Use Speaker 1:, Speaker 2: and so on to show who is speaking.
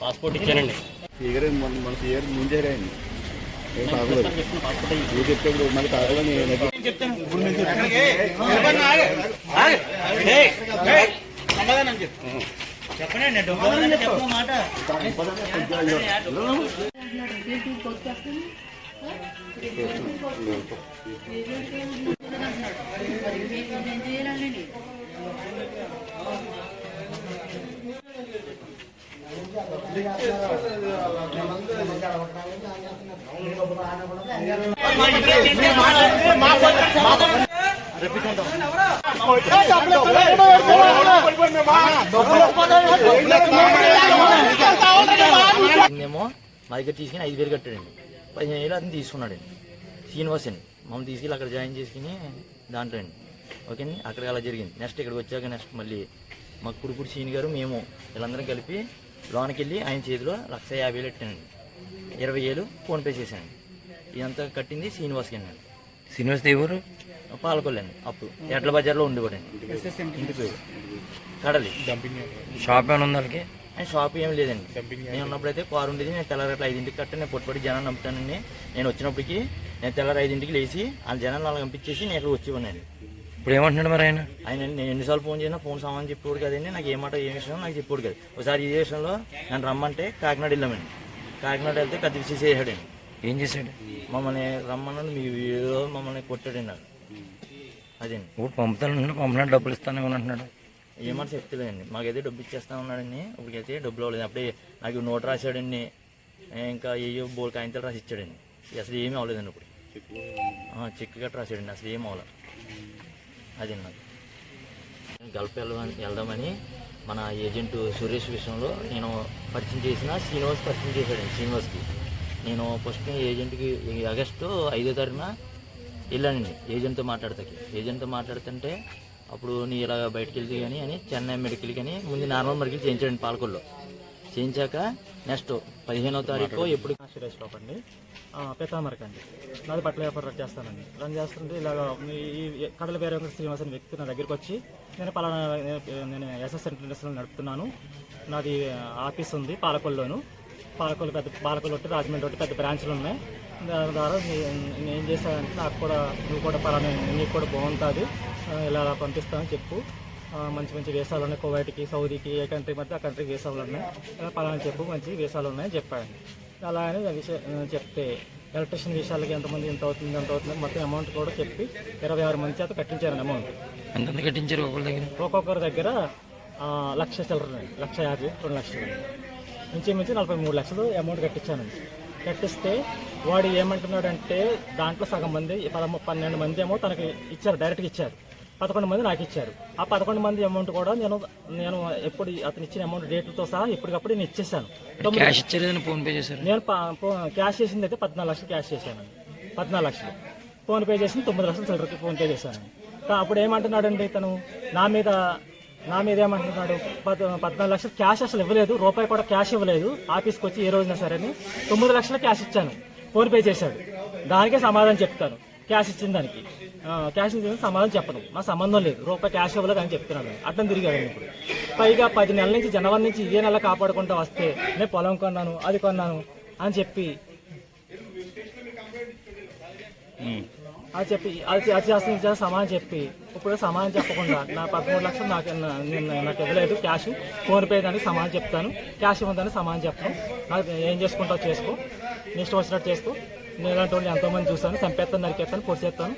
Speaker 1: Passport ఇచ్చానండి
Speaker 2: figure మన figure ముంజేరే అండి ఏం కాకూడదు నువ్వు చెప్తే ఇప్పుడు మళ్ళీ కావాలని
Speaker 1: ఏమో మా దగ్గర తీసుకుని ఐదు వేలు కట్టాడండి పదిహేను వేలు అతను తీసుకున్నాడండి శ్రీనివాస్ అండి మమ్మల్ని తీసుకెళ్ళి అక్కడ జాయిన్ చేసుకుని దాంట్లో అండి ఓకే అండి అక్కడ అలా జరిగింది. నెక్స్ట్ ఇక్కడికి వచ్చాక నెక్స్ట్ మళ్ళీ మా కురుకుడు సీని గారు మేము వీళ్ళందరం కలిపి లోనికి వెళ్ళి ఆయన చేతిలో లక్ష యాభై వేలు పెట్టానండి ఇరవై వేలు ఫోన్పే చేశాను ఇదంతా కట్టింది శ్రీనివాస్కి అండి.
Speaker 3: శ్రీనివాస్ దేవరు
Speaker 1: పాలకొల్లండి అప్పుడు. ఎడ్ల బజార్లో ఉండేవాడండి ఇంటి పేరు కడలి.
Speaker 3: షాప్ ఏమైనా ఉంది వాళ్ళకి?
Speaker 1: ఆయన షాప్ ఏం లేదండి. నేను ఉన్నప్పుడు అయితే కారు ఉండేది నేను తెల్లారి ఐదింటికి కట్ట నేను పొట్టుపడి జనాన్ని నమ్ముతానండి. నేను వచ్చినప్పటికి నేను తెల్లారి ఐదింటికి లేచి ఆ జనాన్ని అలా పంపించేసి నేను ఇక్కడ వచ్చి ఉన్నాను
Speaker 3: ఇప్పుడు ఏమంటున్నాడు మరి ఆయన?
Speaker 1: ఆయన నేను ఎన్నిసార్లు ఫోన్ చేసినా ఫోన్ సామాన్ చెప్పేవాడు కదండి నాకు ఏ మాట ఏ విషయం నాకు చెప్పాడు కదా. ఒకసారి ఇదే విషయంలో నన్ను రమ్మంటే కాకినాడ వెళ్ళామండి. కాకినాడ వెళ్తే కత్తి విసేసాడండి
Speaker 3: ఏం చేశాడు?
Speaker 1: మమ్మల్ని రమ్మన్నాడు మీ వీడియో మమ్మల్ని కొట్టాడండి. నాకు అదండి.
Speaker 3: ఇప్పుడు పంపుతాను పంపినా డబ్బులు ఇస్తాను అంటున్నాడు?
Speaker 1: ఏమని చెప్తలేదండి. మాకైతే డబ్బు ఇచ్చేస్తా ఉన్నాడండి. ఇప్పటికైతే డబ్బులు అవ్వలేదు అప్పుడే నాకు నోట్ రాశాడండి. ఇంకా ఏయో బోల్ కాయింతలు రాసి ఇచ్చాడండి. అసలు ఏమీ అవ్వలేదండి ఇప్పుడు. చెక్ గట్రా రాశాడండి. అసలు ఏం అవ్వలేదు అది నాకు. గల్ఫ్ వెళ్ళమని వెళ్దామని మన ఏజెంట్ సురేష్ విషయంలో నేను పరిచయం చేసిన శ్రీనివాస్ పరిచయం చేశాడండి శ్రీనివాస్కి. నేను ఫస్ట్ ఏజెంట్కి ఆగస్టు ఐదో తారీఖున వెళ్ళానండి. ఏజెంట్తో మాట్లాడతాకి. ఏజెంట్తో మాట్లాడుతుంటే అప్పుడు నీ ఇలా బయటకు వెళ్తే కానీ అని చెన్నై మెడికల్ కానీ ముందు నార్మల్ మెడికల్ చేయించాడండి పాలకొల్లో. చేయించాక నెక్స్ట్ పదిహేనో తారీఖు ఎప్పుడు
Speaker 4: సురేష్ బాబు అండి. పెతామరక్ అండి నాది బట్టల వ్యాపారం రన్ చేస్తానండి. రన్ చేస్తుంటే ఇలాగ కడల పేరు శ్రీనివాస్ అనే వ్యక్తి నా దగ్గరికి వచ్చి నేను పలానా నేను ఎస్ఎస్ ఇంటర్నేషనల్ నడుపుతున్నాను. నాది ఆఫీస్ ఉంది పాలకొల్లోను పాలకొల్లు పెద్ద పాలకొల్లు ఒకటి రాజమండ్రి ఒకటి పెద్ద బ్రాంచ్లు ఉన్నాయి. దాని ద్వారా నేను ఏం చేశానంటే నాకు కూడా నువ్వు కూడా పలానా నీకు కూడా బాగుంటుంది. ఇలా అలా పంపిస్తానని చెప్పు. మంచి మంచి వీసాలు ఉన్నాయి. కువైట్కి సౌదీకి ఏ కంట్రీ మధ్య ఆ కంట్రీకి వీసాలు ఉన్నాయి. ఇలా పలానా చెప్పు మంచి వీసాలు ఉన్నాయని చెప్పాను అలా అని విషయం చెప్తే ఎలక్ట్రిషియన్ విషయాలకి ఎంతమంది ఎంత అవుతుంది ఎంత అవుతుంది మొత్తం అమౌంట్ కూడా చెప్పి ఇరవై ఆరు మంది చేత కట్టించాను అమౌంట్
Speaker 3: ఎంత కట్టించారు ఒకళ్ళ దగ్గర?
Speaker 4: ఒక్కొక్కరి దగ్గర లక్ష చిల్లర ఉన్నాయి. లక్ష యాభై రెండు లక్షలు ఇంచుమించు నలభై మూడు లక్షలు అమౌంట్ కట్టించాను. కట్టిస్తే వాడు ఏమంటున్నాడంటే దాంట్లో సగం మంది పదమూ పన్నెండు మంది ఏమో తనకి ఇచ్చారు డైరెక్ట్గా ఇచ్చారు. పదకొండు మంది నాకు ఇచ్చారు. ఆ పదకొండు మంది అమౌంట్ కూడా నేను నేను ఎప్పుడు అతను ఇచ్చిన అమౌంట్ డేట్లతో సహా ఇప్పటికప్పుడు నేను ఇచ్చేసాను.
Speaker 3: క్యాష్ ఫోన్ పే
Speaker 4: నేను క్యాష్ చేసింది అయితే పద్నాలుగు లక్షలు క్యాష్ చేశాను పద్నాలుగు లక్షలు. ఫోన్ పే చేసింది తొమ్మిది లక్షలు చిల్లరకి ఫోన్ పే చేశాను అప్పుడు ఏమంటున్నాడండి తను నా మీద నా మీద ఏమంటున్నాడు? పద్ పద్నాలుగు లక్షలు క్యాష్ అసలు ఇవ్వలేదు రూపాయి కూడా క్యాష్ ఇవ్వలేదు. ఆఫీస్కి వచ్చి ఏ రోజున సరే అని తొమ్మిది లక్షలు క్యాష్ ఇచ్చాను. ఫోన్ పే చేశాడు. దానికే సమాధానం చెప్తాను. క్యాష్ ఇచ్చిన దానికి. క్యాష్ ఇచ్చిన సమాధానం చెప్పను. నా సంబంధం లేదు. రూపాయి క్యాష్ ఇవ్వలేదు అని చెప్తున్నాను. అర్థం తిరిగాడు ఇప్పుడు. పైగా పది నెలల నుంచి జనవరి నుంచి ఇదే నెల కాపాడుకుంటూ వస్తే నేను పొలం కొన్నాను అది కొన్నాను అని చెప్పి అది చెప్పి అది అది చేస్తాను ఇది చేస్తాను సమానం చెప్పి ఇప్పుడు సమానం చెప్పకుండా నా పదమూడు లక్షలు నాకు నాకు ఇవ్వలేదు. క్యాష్ ఫోన్ పే దానికి సమానం చెప్తాను. క్యాష్ ఇవ్వదని సమానం చెప్తాను నాకు ఏం చేసుకుంటావు చేసుకో. నీ ఇష్టం వచ్చినట్టు చేసుకో. నేను ఇలాంటి వాళ్ళు ఎంతోమంది చూస్తాను. చంపేస్తాను నరికేస్తాను పొడిచేస్తాను